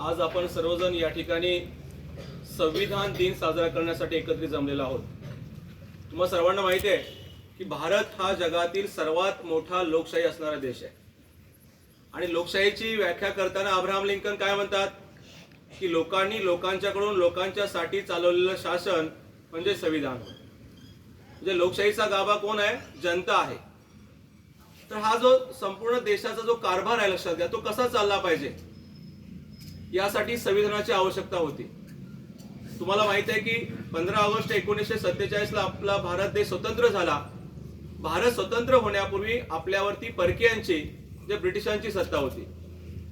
आज आपण सर्वजण या ठिकाणी संविधान दिन साजरा करण्यासाठी एकत्रित जमलेलो आहोत. तुम्हाला सर्वांना माहिती आहे की भारत हा जगातील सर्वात मोठा लोकशाही असणारा देश आहे. आणि लोकशाहीची व्याख्या करताना अब्राहम लिंकन काय म्हणतात? की लोकांनी लोकांच्याकडून लोकांच्यासाठी चालवलेलं शासन म्हणजे संविधान. म्हणजे लोकशाहीचा गाभा कोण आहे? जनता आहे. तर हा जो संपूर्ण देशाचा जो कारभार आहे लक्षात घ्या तो कसा चालला पाहिजे? यासाठी संविधानाची आवश्यकता होती. तुम्हाला माहीत आहे की पंधरा ऑगस्ट एकोणीसशे सत्तेचाळीसला आपला भारत देश स्वतंत्र झाला. भारत स्वतंत्र होण्यापूर्वी आपल्यावरती परकीयांची जे ब्रिटिशांची सत्ता होती.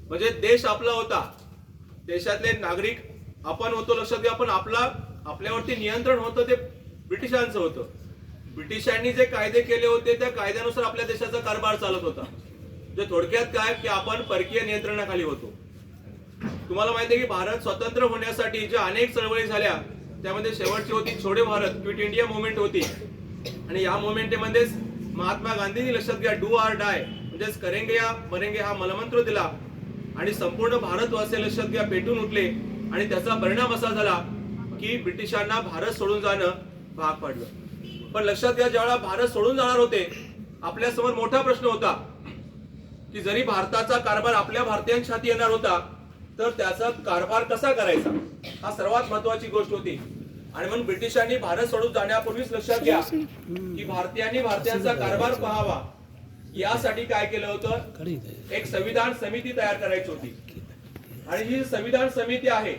म्हणजे देश आपला होता. देशातले नागरिक आपण होतो लक्षात घ्या पण आपला आपल्यावरती नियंत्रण होतं ते ब्रिटिशांचं होतं. ब्रिटिशांनी जे कायदे केले होते त्या कायद्यानुसार आपल्या देशाचा कारभार चालत होता. जे थोडक्यात काय की आपण परकीय नियंत्रणाखाली होतो. तुम्हाला माहिती आहे की भारत स्वतंत्र होण्यासाठी ज्या अनेक चळवळी झाल्या त्यामध्ये शेवटची होती छोडे भारत क्विट इंडिया मुवमेंट होती. आणि या मुवमेंटमध्येच महात्मा गांधींनी लक्षात घ्या डू आर डाय म्हणजेच करेंगे या बरेंगे हा मलमंत्र दिला. आणि संपूर्ण भारतवासी लक्षात घ्या पेटून उठले. आणि त्याचा परिणाम असा झाला की ब्रिटिशांना भारत सोडून जाणं भाग पडलं. पण लक्षात घ्या ज्यावेळेला भारत सोडून जाणार होते आपल्यासमोर मोठा प्रश्न होता की जरी भारताचा कारभार आपल्या भारतीयांच्या हाती येणार होता तर त्याचा कारभार कसा करायचा? हा सर्वात महत्वाची गोष्ट होती. आणि म्हणून ब्रिटिशांनी भारत सोडून जाण्यापूर्वीच लक्षात घ्या की भारतीयांनी भारतीयांचा कारभार पाहावा. यासाठी काय केलं होतं? एक संविधान समिती तयार करायची होती. आणि ही संविधान समिती आहे.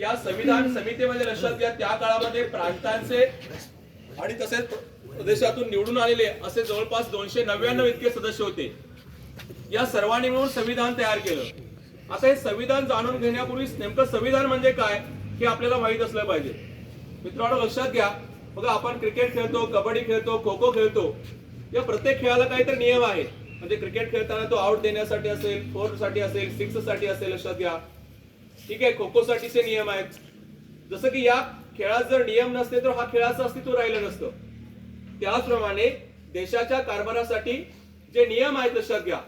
या संविधान समितीमध्ये लक्षात घ्या त्या काळामध्ये प्रांतांचे आणि तसेच प्रदेशातून निवडून आलेले असे जवळपास दोनशे नव्याण्णव इतके सदस्य होते. या सर्वांनी मिळून संविधान तयार केलं. आता हे संविधान जाणून घेण्यापूर्वी नेमकं संविधान म्हणजे काय हे आपल्याला माहीत असलं पाहिजे. मित्रांनो लक्षात घ्या. बघा आपण क्रिकेट खेळतो कबड्डी खेळतो खो खो खेळतो. या प्रत्येक खेळाला काहीतरी नियम आहेत. म्हणजे क्रिकेट खेळताना तो आउट देण्यासाठी असेल फोरसाठी असेल सिक्ससाठी असेल लक्षात घ्या. ठीक आहे खो खो साठीचे नियम आहेत. जसं की या खेळात जर नियम नसते तर हा खेळाचं अस्तित्व राहिलं नसतं. त्याचप्रमाणे देशाच्या कारभारासाठी जे नियम आहेत लक्षात घ्या.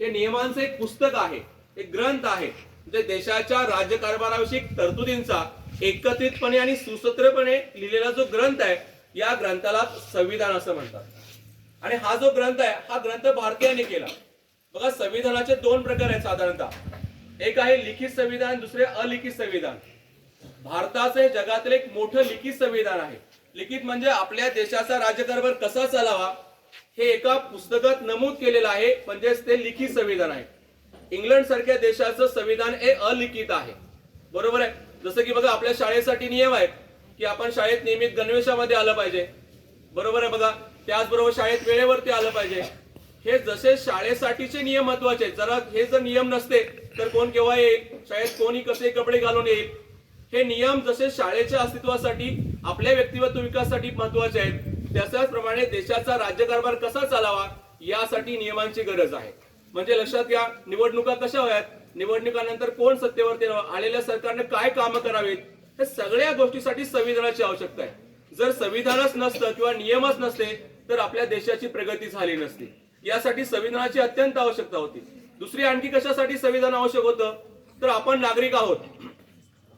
ते नियमांचं एक पुस्तक आहे. एक ग्रंथ आहे जे देशाच्या राज्यकारभाराविषयी तरतुदींचा एकत्रितपणे आणि सुसूत्रपणे लिहिलेला जो ग्रंथ आहे या ग्रंथाला संविधान असं म्हणतात. आणि हा जो ग्रंथ आहे हा ग्रंथ भारतीयांनी केला. बघा संविधानाचे दोन प्रकार आहेत साधारणतः. एक आहे लिखित संविधान दुसरे अलिखित संविधान. भारताचं हे जगातील एक मोठं लिखित संविधान आहे. लिखित म्हणजे आपल्या देशाचा राज्यकारभार कसा चालावा हे एका पुस्तकात नमूद केलेलं आहे म्हणजेच ते लिखित संविधान आहे. इंग्लंड सारख्या देशाचं संविधान हे अलिखित आहे. बरोबर आहे? जसं की बघा आपल्या शाळेसाठी नियम आहेत की आपण शाळेत नियमित गणवेशामध्ये आलं पाहिजे. बरोबर आहे बघा? त्याचबरोबर शाळेत वेळेवरती आलं पाहिजे. हे जसे शाळेसाठीचे नियम महत्त्वाचे आहेत जरा हे जर नियम नसते तर कोण केव्हा येईल? शाळेत कोणी कसे कपडे घालून येईल? हे नियम जसे शाळेच्या अस्तित्वासाठी आपल्या व्यक्तिमत्व विकासासाठी महत्त्वाचे आहेत त्याच्याच प्रमाणे देशाचा राज्यकारभार कसा चालावा यासाठी नियमांची गरज आहे. म्हणजे लक्षात घ्या निवडणुका कशा व्हाव्यात निवडणुकानंतर कोण सत्तेवरती आलेल्या सरकारने काय कामं करावीत? हे सगळ्या गोष्टीसाठी संविधानाची आवश्यकता आहे. जर संविधानच नसतं किंवा नियमच नसते तर आपल्या देशाची प्रगती झाली नसती. यासाठी संविधानाची अत्यंत आवश्यकता होती. दुसरी आणखी कशासाठी संविधान आवश्यक होतं? तर आपण नागरिक आहोत.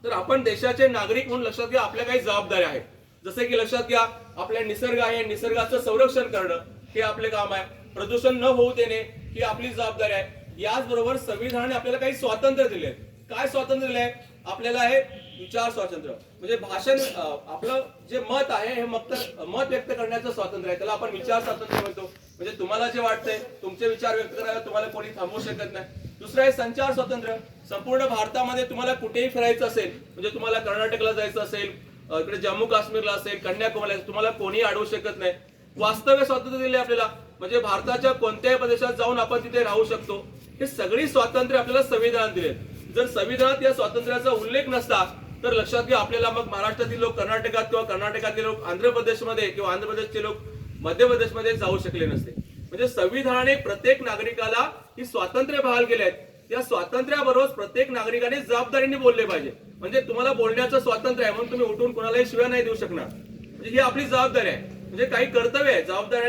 तर आपण देशाचे नागरिक म्हणून लक्षात घ्या आपल्या काही जबाबदाऱ्या आहेत. जसे की लक्षात घ्या आपल्या निसर्ग आहे निसर्गाचं संरक्षण करणं हे आपले काम आहे. प्रदूषण न होऊ देणे ही आपली जबाबदारी आहे. याचबरोबर संविधानाने आपल्याला काही स्वातंत्र्य दिले काय स्वातंत्र्य दिले आपल्याला आहे विचार स्वातंत्र्य. म्हणजे भाषण आपलं जे मत आहे हे मत मत व्यक्त करण्याचं स्वातंत्र्य आहे. त्याला आपण विचार स्वातंत्र्य म्हणतो. म्हणजे तुम्हाला जे वाटतंय तुमचे विचार व्यक्त करायला तुम्हाला कोणी थांबवू शकत नाही. दुसरं आहे संचार स्वातंत्र्य. संपूर्ण भारतामध्ये तुम्हाला कुठेही फिरायचं असेल म्हणजे तुम्हाला कर्नाटकला जायचं असेल इकडे जम्मू काश्मीरला असेल कन्याकुमारीला असेल, तुम्हाला कोणी अडवू शकत नाही. वास्तव्य स्वातंत्र्य दिले आपल्याला. म्हणजे भारताच्या कोणत्याही प्रदेशात जाऊन आपण तिथे राहू शकतो. हे सगळी स्वातंत्र्य आपल्याला संविधानात दिले जर संविधानात या स्वातंत्र्याचा उल्लेख नसता तर लक्षात घ्या आपल्याला मग महाराष्ट्रातील लोक कर्नाटकात किंवा कर्नाटकातील लोक आंध्र प्रदेशमध्ये किंवा आंध्र प्रदेशचे लोक मध्य प्रदेशमध्ये जाऊ शकले नसते. म्हणजे संविधानाने प्रत्येक नागरिकाला ही स्वातंत्र्य बहाल केले आहेत. या स्वातंत्र्याबरोबर प्रत्येक नागरिकाने जबाबदारीने बोलले पाहिजे. म्हणजे तुम्हाला बोलण्याचं स्वातंत्र्य आहे म्हणून तुम्ही उठून कोणालाही शिव्या नाही देऊ शकणार. म्हणजे ही आपली जबाबदारी आहे. म्हणजे काही कर्तव्य आहे. जबाबदारी